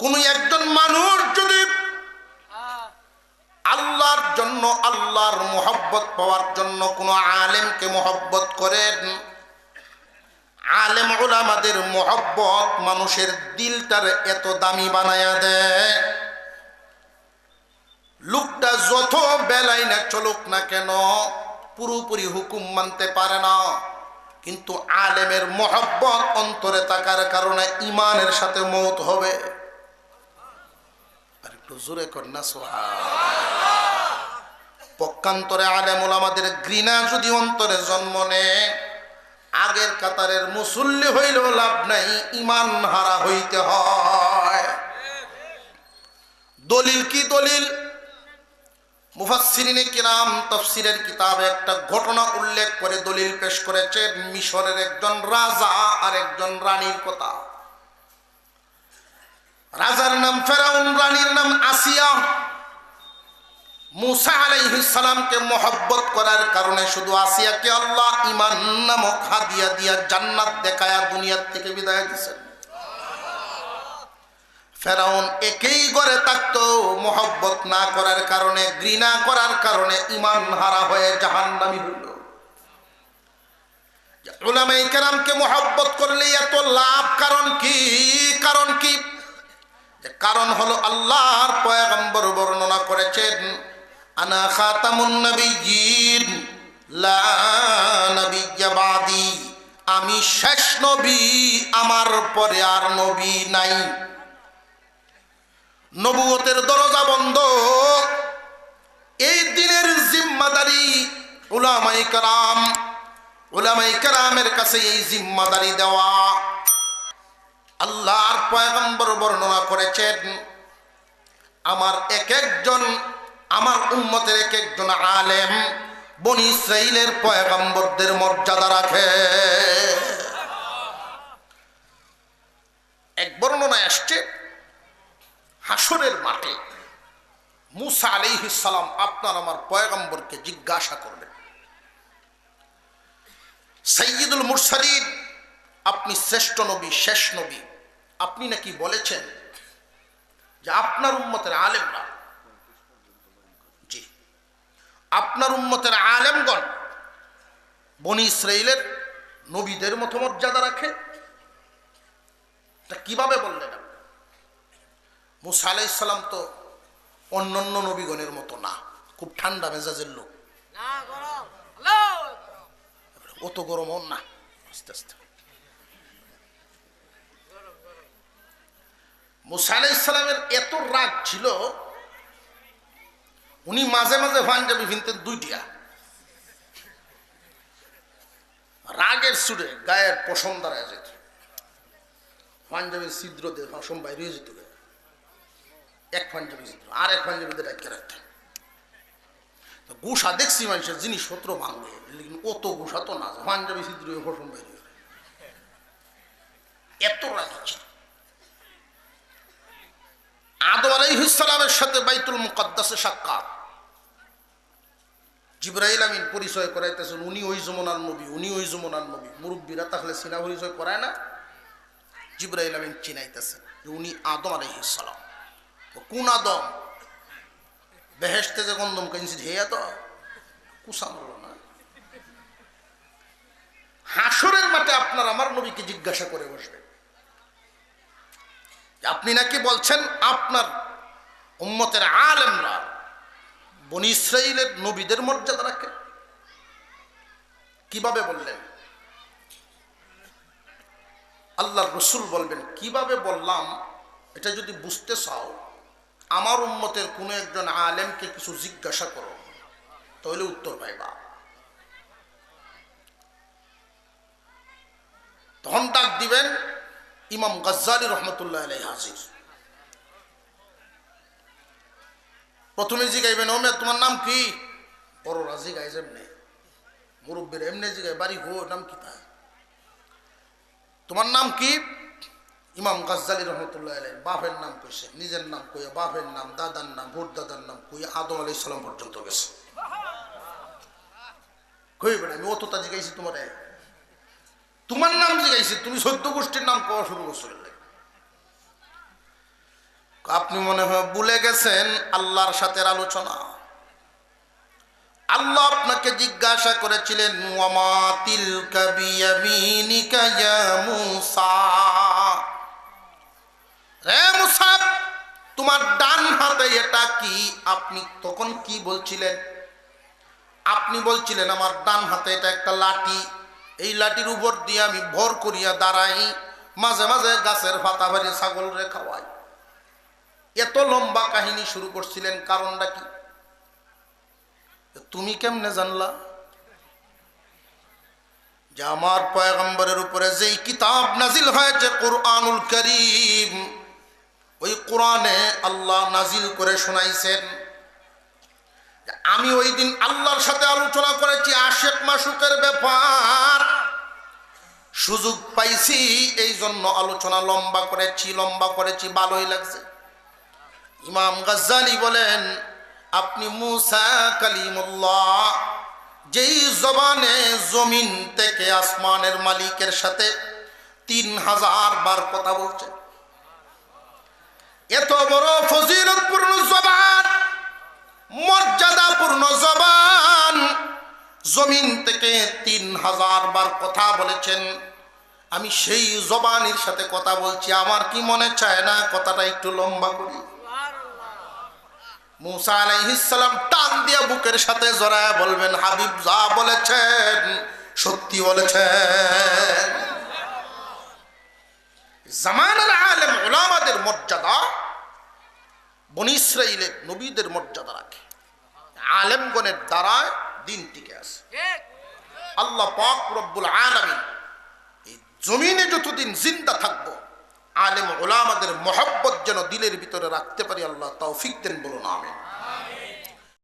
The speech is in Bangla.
কোন একজন মানুষ যদি আল্লাহর জন্য, আল্লাহর মোহব্বত পাওয়ার জন্য কোন আলেমকে মোহব্বত করেন? আলেম ওলামাদের মোহব্বত মানুষের দিলটার এত দামি বানায়া দেয়। লোকটা যত বেলায় না চলুক না কেন, পুরোপুরি হুকুম মানতে পারে না। কিন্তু আলেমের মোহব্বত অন্তরে থাকার কারণে ইমানের সাথে মত হবে। জোরে না সোহা পক্ষান্তরে আলেমুল আমাদের ঘৃণা যদি অন্তরে জন্ম নেয়, আগের কাতারের মুসল্লি হইলেও লাভ নাই, ইমান হারা হইতে হয়। দলিল কি দলিল? মুফাসসিরিনে কিরাম তফসিরের কিতাবে একটা ঘটনা উল্লেখ করে দলিল পেশ করেছেন মিশরের একজন রাজা আর একজন রানীর কথা। রাজার নাম ফেরাউন, রানীর নাম আসিয়া মুসা আলাইহিস সালামকে মহব্বত করার কারণে শুধু আসিয়াকে আল্লাহ ইমান নামক হাদিয়া দিয়া জান্নাত দেখায়া দুনিয়ার থেকে বিদায় দিয়েছেন ফেরাউন একেই করে থাকতো মহব্বত না করার কারণে, ঘৃণা করার কারণে ইমান হারা হয়ে জাহান্নামি হইল। ওলামাই কেরামকে মহব্বত করলে এত লাভ, কারণ কি? কারণ কি? কারণ হলো আল্লাহর পয়গম্বর বর্ণনা করেছেন, আনা খাতামুন নবিয়্যিন, লা নবিয়্যা বাদি। আমি শেষ নবী, আমার পরে আর নবী নাই। নবুয়তের দরজা বন্ধ। এই দিনের জিম্মাদারি উলামাই কারাম উলামাই কারামের কাছে এই জিম্মাদারি দেওয়া। আল্লাহর পয়গম্বর বর্ণনা করেছেন, আমার এক একজন আমার উম্মতের এক একজন আলেম বনি ইসরাইলের পয়গম্বরদের মর্যাদা রাখে। এক বর্ণনায় আসছে, হাসরের মাঠে মুসা আলাইহিসালাম আপনার আমার পয়গম্বরকে জিজ্ঞাসা করবেন সৈয়দুল মুরসালিন, আপনি শ্রেষ্ঠ নবী, শেষ নবী আপনি নাকি বলেছেন যে আপনার উম্মতের আলেমরা জি আপনার উম্মতের আলেমগণ বনি ইসরাইলের নবীদের মতো মর্যাদা রাখে? তা কীভাবে বললেন আপনি? মুসা আলাইসাল্লাম তো অন্যান্য নবীগণের মতো না খুব ঠান্ডা মেজাজের লোক। অত গরম। হন না আস্তে আস্তে। মুসা এত রাগ ছিল, উনি মাঝে মাঝে পাঞ্জাবি ভিনতেন দুইটিয়া রাগের সুরে গায়ের পশম দাঁড়ায় যেত। পাঞ্জাবির ছিদ্র দিয়ে বাইরে হয়ে যেত। এক পাঞ্জাবি ছিদ্র, আর এক পাঞ্জাবিতে ডাক্তার রাখতেন। গুসা দেখছি মানুষের জিনিস জিনিসপত্র ভাঙবে অত গুসা তো না, পাঞ্জাবি ছিদ্র পশম বাইরে এত রাগ ছিল। আদম আলাইহিসালামের সাথে বাইতুল মুকাদ্দাসে সাক্ষাৎ। জিব্রাইল আমিন পরিচয় করাইতেছেন, উনি ওই জমনার নবী, উনি ওই জমনার নবী। মুরব্বীরা তাহলে সিনা পরিচয় করায় না? জিব্রাইল আমিন চিনাইতেছেন উনি আদম আলাইহিসালাম তো কোন আদম? বেহেস্তে যে গন্ধম কাইছি হে আদম কুসামল না? হাসরের মাঠে আপনার আমার নবীকে জিজ্ঞাসা করে বসবে আপনি নাকি বলছেন আপনার উম্মতের আলেমরা বনি ইসরাইলের নবীদের মর্যাদা রাখে? কীভাবে বললেন? আল্লাহ রসুল বলবেন, কীভাবে বললাম? এটা যদি বুঝতে চাও, আমার উম্মতের কোনো একজন আলেমকে কিছু জিজ্ঞাসা করো, তাহলে উত্তর পাইবা। তখন ডাক দিবেন ইমাম গজ্জালি রহমতুল্লাহ আলাই হাজির। প্রথমে জিগাইবেন ওমে তোমার নাম কি? বড় বড়রা জিগাই যেমনে। মুরব্বীর এমনি জিগাই বাড়ি হো, নাম কি তা তোমার নাম কি? ইমাম গজ্জালি রহমতুল্লাহ আলাই বাপের নাম কইছে, নিজের নাম কইয়া, বাপের নাম, দাদার নাম, ভোট দাদার নাম কইয়া আদম আলাই সালাম পর্যন্ত গেছে। কইবেন আমি অত তা জিগাইছি তোমার। তোমার নাম জিগাইছি তুমি সদ্য গোষ্ঠীর নাম কওয়া শুরু করছ আপনি মনে হয় ভুলে গেছেন আল্লাহর সাথে আলোচনা। আল্লাহ আপনাকে জিজ্ঞাসা করেছিলেন রে তোমার ডান হাতে এটা কি? আপনি তখন কি বলছিলেন? আপনি বলছিলেন, আমার ডান হাতে এটা একটা লাঠি। এই লাঠির উপর দিয়ে আমি ভর করিয়া দাঁড়াই, মাঝে মাঝে গাছের পাতা ভারি ছাগল রে খাওয়াই। এত লম্বা কাহিনী শুরু করছিলেন কারণটা কি? তুমি কেমনে জানলা যে আমার পয়গম্বরের উপরে যেই কিতাব নাজিল হয়েছে কোরআনুল করিম, ওই কোরআনে আল্লাহ নাজিল করে শোনাইছেন। আমি ওই দিন আল্লাহর সাথে আলোচনা করেছি আশেক মাসুকের ব্যাপার। সুযোগ পাইছি এই জন্য আলোচনা লম্বা করেছি লম্বা করেছি, ভালোই লাগছে। ইমাম গাজ্জালি বলেন, আপনি মুসা কালিমুল্লাহ, যেই জবানে জমিন থেকে আসমানের মালিকের সাথে তিন হাজার বার কথা বলছেন। এত বড় ফজিলতপূর্ণ জবান, মর্যাদাপূর্ণ জবান জমিন থেকে তিন হাজার বার কথা বলেছেন। আমি সেই জবানের সাথে কথা বলছি, আমার কি মনে চায় না? কথাটা একটু লম্বা করি। মুসা আলাইহিসালাম টান দিয়ে বুকের সাথে জড়ায় বলবেন, হাবিব যা বলেছেন, সত্যি বলেছেন। জামানার আলেম ওলামাদের মর্যাদা, বনি ইসরাইলের নবীদের মর্যাদা রাখে। আলেমগণের দ্বারায় দিন টিকে আছে। আল্লাহ পাক রব্বুল আলামিন এই জমিনে যতদিন জিন্দা থাকব আলেম ওলামাদের মহব্বত যেন দিলের ভিতরে রাখতে পারি আল্লাহ তৌফিক দেন বলুন আমিন।